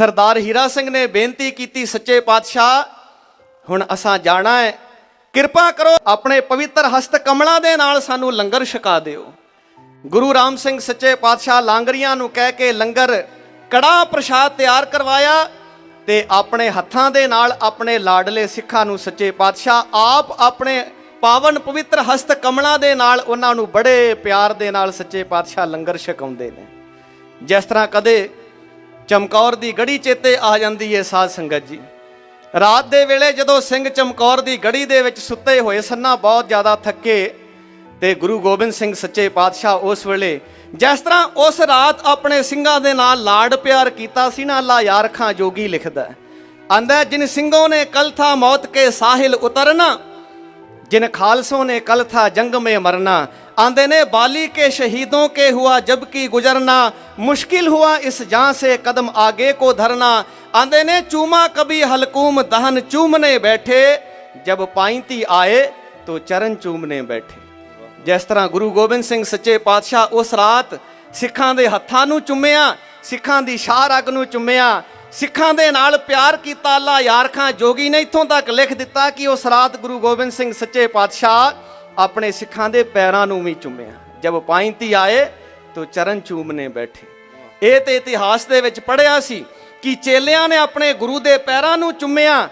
ਸਰਦਾਰ ਹੀਰਾ ਸਿੰਘ ਨੇ ਬੇਨਤੀ ਕੀਤੀ, ਸੱਚੇ ਪਾਤਸ਼ਾਹ, ਹੁਣ ਅਸਾਂ ਜਾਣਾ ਹੈ। ਕਿਰਪਾ ਕਰੋ ਆਪਣੇ ਪਵਿੱਤਰ ਹਸਤ ਕਮਲਾਂ ਦੇ ਨਾਲ ਸਾਨੂੰ ਲੰਗਰ ਛਕਾ ਦਿਓ। ਗੁਰੂ ਰਾਮ ਸਿੰਘ ਸੱਚੇ ਪਾਤਸ਼ਾਹ ਲਾਂਗਰੀਆਂ ਨੂੰ ਕਹਿ ਕੇ ਲੰਗਰ ਕੜਾ ਪ੍ਰਸ਼ਾਦ ਤਿਆਰ ਕਰਵਾਇਆ ਤੇ ਆਪਣੇ ਹੱਥਾਂ ਦੇ ਨਾਲ ਆਪਣੇ ਲਾਡਲੇ ਸਿੱਖਾਂ ਨੂੰ ਸੱਚੇ ਪਾਤਸ਼ਾਹ ਆਪ ਆਪਣੇ ਪਾਵਨ ਪਵਿੱਤਰ ਹਸਤ ਕਮਲਾਂ ਦੇ ਨਾਲ ਉਹਨਾਂ ਨੂੰ ਬੜੇ ਪਿਆਰ ਦੇ ਨਾਲ ਸੱਚੇ ਪਾਤਸ਼ਾਹ ਲੰਗਰ ਛਕਾਉਂਦੇ ਨੇ। ਜਿਸ ਤਰ੍ਹਾਂ ਕਦੇ ਚਮਕੌਰ ਦੀ ਗੜੀ ਚੇਤੇ ਆ ਜਾਂਦੀ ਏ ਸਾਧ ਸੰਗਤ ਜੀ। ਰਾਤ ਦੇ ਵੇਲੇ ਜਦੋਂ ਸਿੰਘ ਚਮਕੌਰ ਦੀ ਗੜੀ ਦੇ ਵਿੱਚ ਸੁੱਤੇ ਹੋਏ, ਸੰਨਾ ਬਹੁਤ ਜ਼ਿਆਦਾ ਥੱਕੇ ਤੇ ਗੁਰੂ ਗੋਬਿੰਦ ਸਿੰਘ ਸੱਚੇ ਪਾਤਸ਼ਾਹ ਉਸ ਵੇਲੇ ਜਿਸ ਤਰ੍ਹਾਂ ਉਸ ਰਾਤ ਆਪਣੇ ਸਿੰਘਾਂ ਦੇ ਨਾਲ ਲਾੜ ਪਿਆਰ ਕੀਤਾ ਸੀ ਨਾ, ਅੱਲਾ ਯਾਰਖਾਂ ਜੋਗੀ ਲਿਖਦਾ ਆਂਦਾ ਜਿਨ ਸਿੰਘੋਂ ਨੇ ਕਲ ਥਾ ਮੌਤ ਕੇ ਸਾਹਿਲ ਉਤਰਨਾ, ਜਿਨ ਖਾਲਸੋਂ ਨੇ ਕਲ ਥਾ ਜੰਗ ਮੇ ਮਰਨਾ आंदे ने बाली के शहीदों के हुआ जबकि गुजरना मुश्किल हुआ इस जहां से कदम आगे को धरना आंदे ने चूमा कभी हलकूम दहन चूमने बैठे जब पाइंती आए तो चरण चूमने बैठे ਜਿਸ ਤਰ੍ਹਾਂ ਗੁਰੂ ਗੋਬਿੰਦ ਸਿੰਘ ਸੱਚੇ ਪਾਤਸ਼ਾਹ ਉਸ ਰਾਤ ਸਿੱਖਾਂ ਦੇ ਹੱਥਾਂ ਨੂੰ ਚੁੰਮਿਆ ਸਿੱਖਾਂ ਦੀ ਸ਼ਾਹ ਰਗ ਨੂੰ ਚੁੰਮਿਆ ਸਿੱਖਾਂ ਦੇ ਨਾਲ ਪਿਆਰ ਕੀਤਾ ਅੱਲਾ ਯਾਰ ਖਾਂ ਜੋਗੀ ਨੇ ਇੱਥੋਂ ਤੱਕ ਲਿਖ ਦਿੱਤਾ ਕਿ ਉਸ ਰਾਤ ਗੁਰੂ ਗੋਬਿੰਦ ਸਿੰਘ ਸੱਚੇ ਪਾਤਸ਼ਾਹ ਆਪਣੇ ਸਿੱਖਾਂ ਦੇ ਪੈਰਾਂ ਨੂੰ ਵੀ ਚੁੰਮਿਆ। ਜਦ ਪਾਇੰਤੀ ਆਏ, ਤੋ ਚਰਨ ਚੂਮਨੇ ਬੈਠੇ। ਇਹ ਤੇ ਇਤਿਹਾਸ ਦੇ ਵਿੱਚ ਪੜਿਆ ਸੀ ਕਿ ਚੇਲਿਆਂ ਨੇ ਆਪਣੇ ਗੁਰੂ ਦੇ ਪੈਰਾਂ ਨੂੰ ਚੁੰਮਿਆ।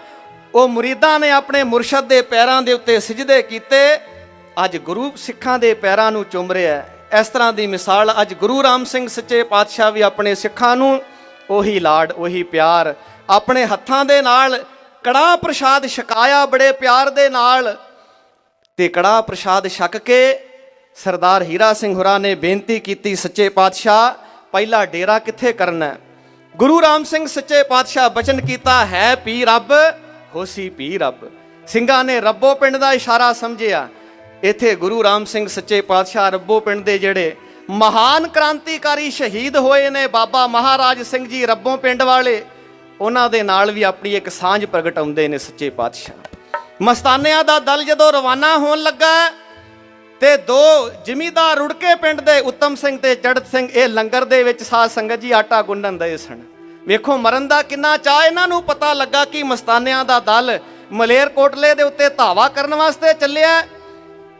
ਉਹ ਮੁਰੀਦਾਂ ਨੇ ਆਪਣੇ ਮੁਰਸ਼ਦ ਦੇ ਪੈਰਾਂ ਦੇ ਉੱਤੇ ਸਜਦੇ ਕੀਤੇ। ਅੱਜ ਗੁਰੂ ਸਿੱਖਾਂ ਦੇ ਪੈਰਾਂ ਨੂੰ ਚੁੰਮ ਰਿਹਾ ਇਸ ਤਰ੍ਹਾਂ ਦੀ ਮਿਸਾਲ ਅੱਜ ਗੁਰੂ ਰਾਮ ਸਿੰਘ ਸੱਚੇ ਪਾਤਸ਼ਾਹ ਵੀ ਆਪਣੇ ਸਿੱਖਾਂ ਨੂੰ ਉਹੀ ਲਾਡ, ਉਹੀ ਪਿਆਰ, ਆਪਣੇ ਹੱਥਾਂ ਦੇ ਨਾਲ ਕੜਾ ਪ੍ਰਸ਼ਾਦ ਛਕਾਇਆ, ਬੜੇ ਪਿਆਰ ਦੇ ਨਾਲ ਤੇ ਕੜਾ ਪ੍ਰਸ਼ਾਦ ਛਕ ਕੇ ਸਰਦਾਰ ਹੀਰਾ ਸਿੰਘ ਹੁਰਾ ਨੇ ਬੇਨਤੀ ਕੀਤੀ, ਸੱਚੇ ਪਾਤਸ਼ਾਹ, ਪਹਿਲਾ ਡੇਰਾ ਕਿੱਥੇ ਕਰਨਾ ਗੁਰੂ ਰਾਮ ਸਿੰਘ ਸੱਚੇ ਪਾਤਸ਼ਾਹ ਬਚਨ ਕੀਤਾ, ਹੈ ਪੀ ਰੱਬ, ਹੋਸੀ ਪੀ ਰੱਬ। ਸਿੰਘਾਂ ਨੇ ਰੱਬੋ ਪਿੰਡ ਦਾ ਇਸ਼ਾਰਾ ਸਮਝਿਆ। ਇੱਥੇ ਗੁਰੂ ਰਾਮ ਸਿੰਘ ਸੱਚੇ ਪਾਤਸ਼ਾਹ ਰੱਬੋ ਪਿੰਡ ਦੇ ਜਿਹੜੇ ਮਹਾਨ ਕ੍ਰਾਂਤੀਕਾਰੀ ਸ਼ਹੀਦ ਹੋਏ ਨੇ, ਬਾਬਾ ਮਹਾਰਾਜ ਸਿੰਘ ਜੀ ਰੱਬੋ ਪਿੰਡ ਵਾਲੇ, ਉਹਨਾਂ ਦੇ ਨਾਲ ਵੀ ਆਪਣੀ ਇੱਕ ਸਾਂਝ ਪ੍ਰਗਟਾਉਂਦੇ ਨੇ ਸੱਚੇ ਪਾਤਸ਼ਾਹ। ਮਸਤਾਨਿਆਂ ਦਾ ਦਲ ਜਦੋਂ ਰਵਾਨਾ ਹੋਣ ਲੱਗਾ ਤੇ ਦੋ ਜ਼ਿਮੀਦਾਰ ਰੁੜਕੇ ਪਿੰਡ ਦੇ ਉੱਤਮ ਸਿੰਘ ਤੇ ਚੜਤ ਸਿੰਘ, ਇਹ ਲੰਗਰ ਦੇ ਵਿੱਚ ਸਾਧ ਸੰਗਤ ਜੀ ਆਟਾ ਗੁੰਨਣ ਦੇ ਸਨ। ਵੇਖੋ, ਮਰਨ ਦਾ ਕਿੰਨਾ ਚਾਹ ਇਹਨਾਂ ਨੂੰ ਪਤਾ ਲੱਗਾ ਕਿ ਮਸਤਾਨਿਆਂ ਦਾ ਦਲ ਮਲੇਰ ਕੋਟਲੇ ਦੇ ਉੱਤੇ ਧਾਵਾ ਕਰਨ ਵਾਸਤੇ ਚੱਲਿਆ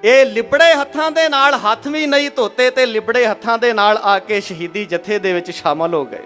ਇਹ ਲਿਬੜੇ ਹੱਥਾਂ ਦੇ ਨਾਲ, ਹੱਥ ਵੀ ਨਹੀਂ ਧੋਤੇ ਤੇ ਲਿਬੜੇ ਹੱਥਾਂ ਦੇ ਨਾਲ ਆ ਕੇ ਸ਼ਹੀਦੀ ਜਥੇ ਦੇ ਵਿੱਚ ਸ਼ਾਮਲ ਹੋ ਗਏ।